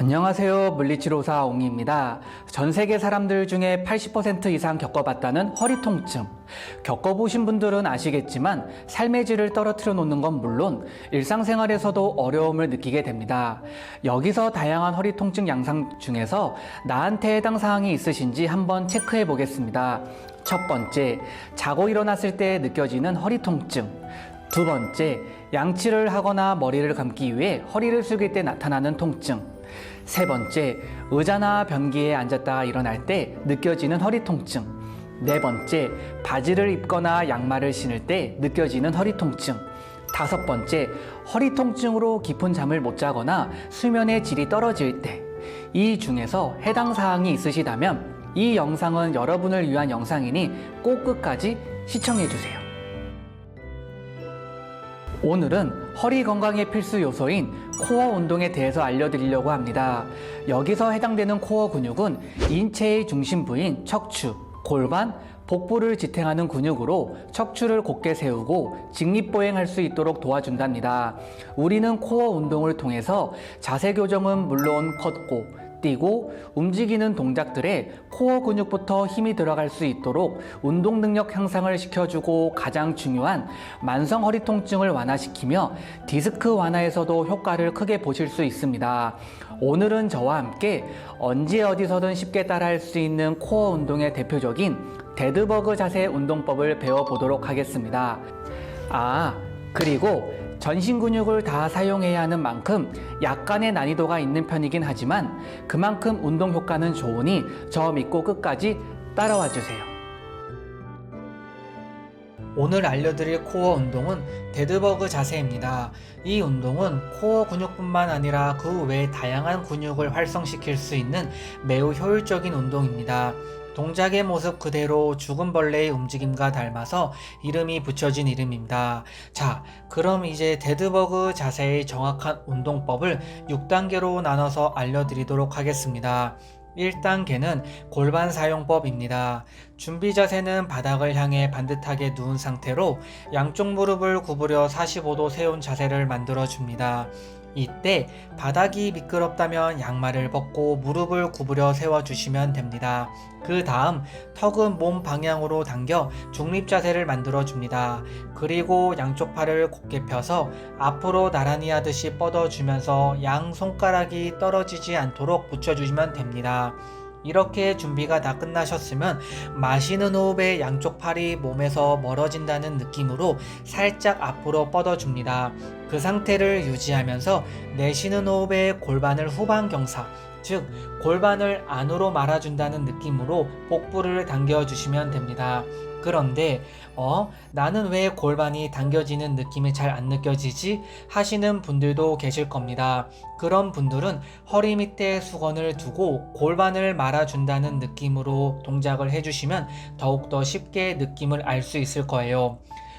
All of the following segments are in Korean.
안녕하세요. 물리치료사 옹입니다. 전 세계 사람들 중에 80% 이상 겪어봤다는 허리 통증. 겪어보신 분들은 아시겠지만 삶의 질을 떨어뜨려 놓는 건 물론 일상생활에서도 어려움을 느끼게 됩니다. 여기서 다양한 허리 통증 양상 중에서 나한테 해당 사항이 있으신지 한번 체크해 보겠습니다. 첫 번째, 자고 일어났을 때 느껴지는 허리 통증. 두 번째, 양치를 하거나 머리를 감기 위해 허리를 숙일 때 나타나는 통증. 세 번째, 의자나 변기에 앉았다가 일어날 때 느껴지는 허리 통증. 네 번째, 바지를 입거나 양말을 신을 때 느껴지는 허리 통증. 다섯 번째, 허리 통증으로 깊은 잠을 못 자거나 수면의 질이 떨어질 때. 이 중에서 해당 사항이 있으시다면 이 영상은 여러분을 위한 영상이니 꼭 끝까지 시청해 주세요. 오늘은 허리 건강의 필수 요소인 코어 운동에 대해서 알려드리려고 합니다. 여기서 해당되는 코어 근육은 인체의 중심부인 척추, 골반, 복부를 지탱하는 근육으로 척추를 곧게 세우고 직립보행할 수 있도록 도와준답니다. 우리는 코어 운동을 통해서 자세 교정은 물론 걷고 뛰고 움직이는 동작들에 코어 근육부터 힘이 들어갈 수 있도록 운동 능력 향상을 시켜주고 가장 중요한 만성 허리 통증을 완화시키며 디스크 완화에서도 효과를 크게 보실 수 있습니다. 오늘은 저와 함께 언제 어디서든 쉽게 따라할 수 있는 코어 운동의 대표적인 데드버그 자세 운동법을 배워보도록 하겠습니다. 아, 그리고 전신 근육을 다 사용해야 하는 만큼 약간의 난이도가 있는 편이긴 하지만 그만큼 운동 효과는 좋으니 저 믿고 끝까지 따라와 주세요. 오늘 알려드릴 코어 운동은 데드버그 자세입니다. 이 운동은 코어 근육뿐만 아니라 그 외 다양한 근육을 활성시킬 수 있는 매우 효율적인 운동입니다. 동작의 모습 그대로 죽은 벌레의 움직임과 닮아서 이름이 붙여진 이름입니다. 자, 그럼 이제 데드버그 자세의 정확한 운동법을 6단계로 나눠서 알려드리도록 하겠습니다. 1단계는 골반 사용법입니다. 준비 자세는 바닥을 향해 반듯하게 누운 상태로 양쪽 무릎을 구부려 45도 세운 자세를 만들어 줍니다. 이때 바닥이 미끄럽다면 양말을 벗고 무릎을 구부려 세워주시면 됩니다. 그 다음 턱은 몸 방향으로 당겨 중립 자세를 만들어 줍니다. 그리고 양쪽 팔을 곧게 펴서 앞으로 나란히 하듯이 뻗어주면서 양 손가락이 떨어지지 않도록 붙여주시면 됩니다. 이렇게 준비가 다 끝나셨으면 마시는 호흡에 양쪽 팔이 몸에서 멀어진다는 느낌으로 살짝 앞으로 뻗어줍니다. 그 상태를 유지하면서 내쉬는 호흡에 골반을 후방 경사, 즉 골반을 안으로 말아준다는 느낌으로 복부를 당겨주시면 됩니다. 그런데 어 나는 왜 골반이 당겨지는 느낌이 잘 안 느껴지지 하시는 분들도 계실 겁니다. 그런 분들은 허리 밑에 수건을 두고 골반을 말아준다는 느낌으로 동작을 해주시면 더욱더 쉽게 느낌을 알 수 있을 거예요.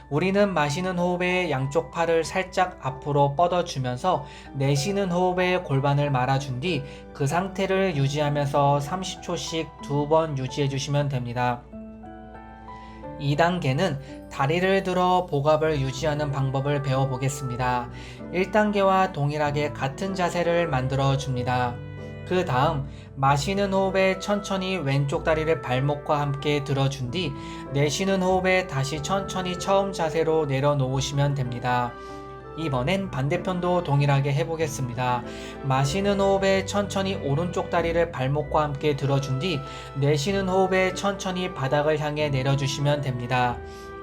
우리는 마시는 호흡에 양쪽 팔을 살짝 앞으로 뻗어주면서 내쉬는 호흡에 골반을 말아준 뒤 그 상태를 유지하면서 30초씩 두 번 유지해 주시면 됩니다. 2단계는 다리를 들어 복압을 유지하는 방법을 배워보겠습니다. 1단계와 동일하게 같은 자세를 만들어 줍니다. 그 다음 마시는 호흡에 천천히 왼쪽 다리를 발목과 함께 들어준 뒤 내쉬는 호흡에 다시 천천히 처음 자세로 내려놓으시면 됩니다. 이번엔 반대편도 동일하게 해보겠습니다. 마시는 호흡에 천천히 오른쪽 다리를 발목과 함께 들어준 뒤 내쉬는 호흡에 천천히 바닥을 향해 내려주시면 됩니다.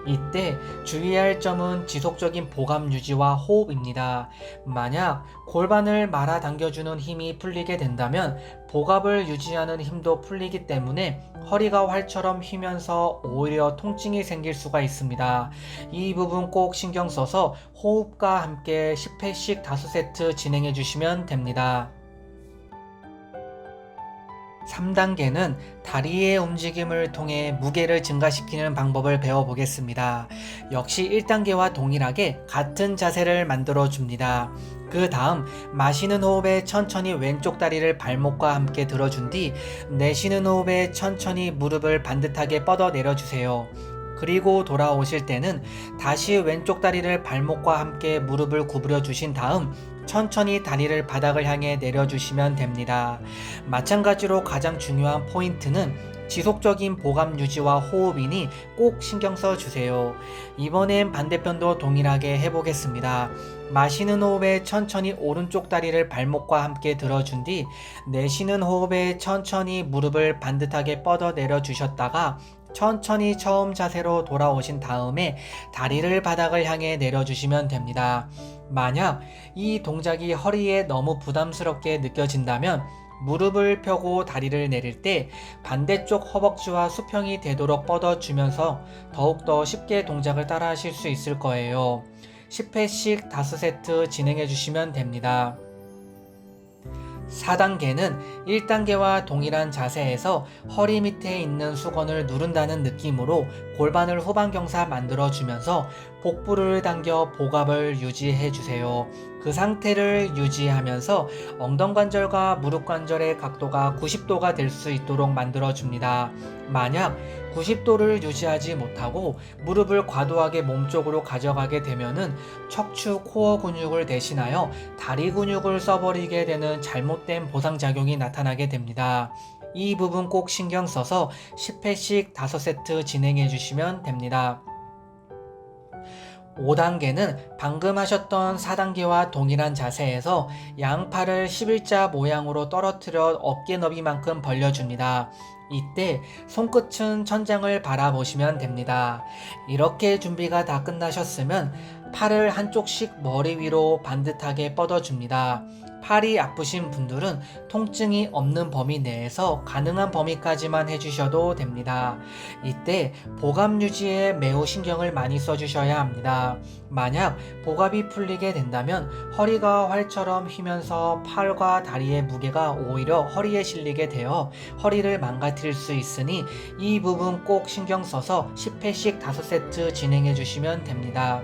이때 주의할 점은 지속적인 보감 유지와 호흡입니다. 만약 골반을 말아 당겨주는 힘이 풀리게 된다면 복압을 유지하는 힘도 풀리기 때문에 허리가 활처럼 휘면서 오히려 통증이 생길 수가 있습니다. 이 부분 꼭 신경 써서 호흡과 함께 10회씩 5세트 진행해 주시면 됩니다. 3단계는 다리의 움직임을 통해 무게를 증가시키는 방법을 배워보겠습니다. 역시 1단계와 동일하게 같은 자세를 만들어 줍니다. 그 다음 마시는 호흡에 천천히 왼쪽 다리를 발목과 함께 들어준 뒤 내쉬는 호흡에 천천히 무릎을 반듯하게 뻗어 내려주세요. 그리고 돌아오실 때는 다시 왼쪽 다리를 발목과 함께 무릎을 구부려 주신 다음 천천히 다리를 바닥을 향해 내려주시면 됩니다. 마찬가지로 가장 중요한 포인트는 지속적인 보감 유지와 호흡이니 꼭 신경 써 주세요. 이번엔 반대편도 동일하게 해보겠습니다. 마시는 호흡에 천천히 오른쪽 다리를 발목과 함께 들어준 뒤 내쉬는 호흡에 천천히 무릎을 반듯하게 뻗어 내려 주셨다가 천천히 처음 자세로 돌아오신 다음에 다리를 바닥을 향해 내려주시면 됩니다. 만약 이 동작이 허리에 너무 부담스럽게 느껴진다면 무릎을 펴고 다리를 내릴 때 반대쪽 허벅지와 수평이 되도록 뻗어주면서 더욱더 쉽게 동작을 따라 하실 수 있을 거예요. 10회씩 5세트 진행해 주시면 됩니다. 4단계는 1단계와 동일한 자세에서 허리 밑에 있는 수건을 누른다는 느낌으로 골반을 후방경사 만들어주면서 복부를 당겨 복압을 유지해 주세요. 그 상태를 유지하면서 엉덩관절과 무릎관절의 각도가 90도가 될 수 있도록 만들어 줍니다. 만약 90도를 유지하지 못하고 무릎을 과도하게 몸쪽으로 가져가게 되면은 척추 코어 근육을 대신하여 다리 근육을 써버리게 되는 잘못된 보상작용이 나타나게 됩니다. 이 부분 꼭 신경 써서 10회씩 5세트 진행해 주시면 됩니다. 5단계는 방금 하셨던 4단계와 동일한 자세에서 양팔을 11자 모양으로 떨어뜨려 어깨 너비만큼 벌려줍니다. 이때 손끝은 천장을 바라보시면 됩니다. 이렇게 준비가 다 끝나셨으면 팔을 한쪽씩 머리 위로 반듯하게 뻗어줍니다. 팔이 아프신 분들은 통증이 없는 범위 내에서 가능한 범위까지만 해주셔도 됩니다. 이때 보갑 유지에 매우 신경을 많이 써주셔야 합니다. 만약 보갑이 풀리게 된다면 허리가 활처럼 휘면서 팔과 다리의 무게가 오히려 허리에 실리게 되어 허리를 망가뜨릴 수 있으니 이 부분 꼭 신경 써서 10회씩 5세트 진행해 주시면 됩니다.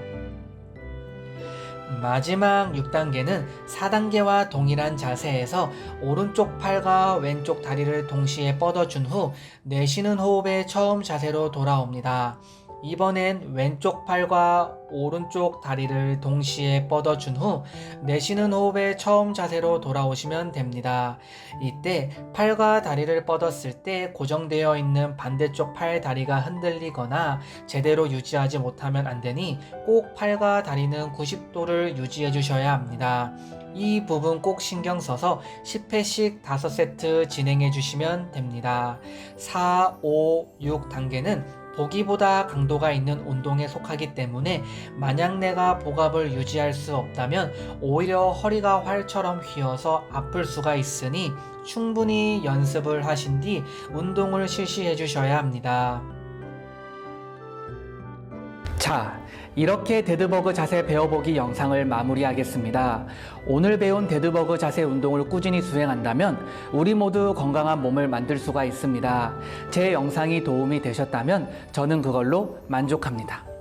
마지막 6단계는 4단계와 동일한 자세에서 오른쪽 팔과 왼쪽 다리를 동시에 뻗어준 후 내쉬는 호흡에 처음 자세로 돌아옵니다. 이번엔 왼쪽 팔과 오른쪽 다리를 동시에 뻗어준 후 내쉬는 호흡에 처음 자세로 돌아오시면 됩니다. 이때 팔과 다리를 뻗었을 때 고정되어 있는 반대쪽 팔 다리가 흔들리거나 제대로 유지하지 못하면 안 되니 꼭 팔과 다리는 90도를 유지해 주셔야 합니다. 이 부분 꼭 신경 써서 10회씩 5세트 진행해 주시면 됩니다. 4, 5, 6 단계는 보기보다 강도가 있는 운동에 속하기 때문에 만약 내가 복압을 유지할 수 없다면 오히려 허리가 활처럼 휘어서 아플 수가 있으니 충분히 연습을 하신 뒤 운동을 실시해 주셔야 합니다. 자, 이렇게 데드버그 자세 배워보기 영상을 마무리하겠습니다. 오늘 배운 데드버그 자세 운동을 꾸준히 수행한다면 우리 모두 건강한 몸을 만들 수가 있습니다. 제 영상이 도움이 되셨다면 저는 그걸로 만족합니다.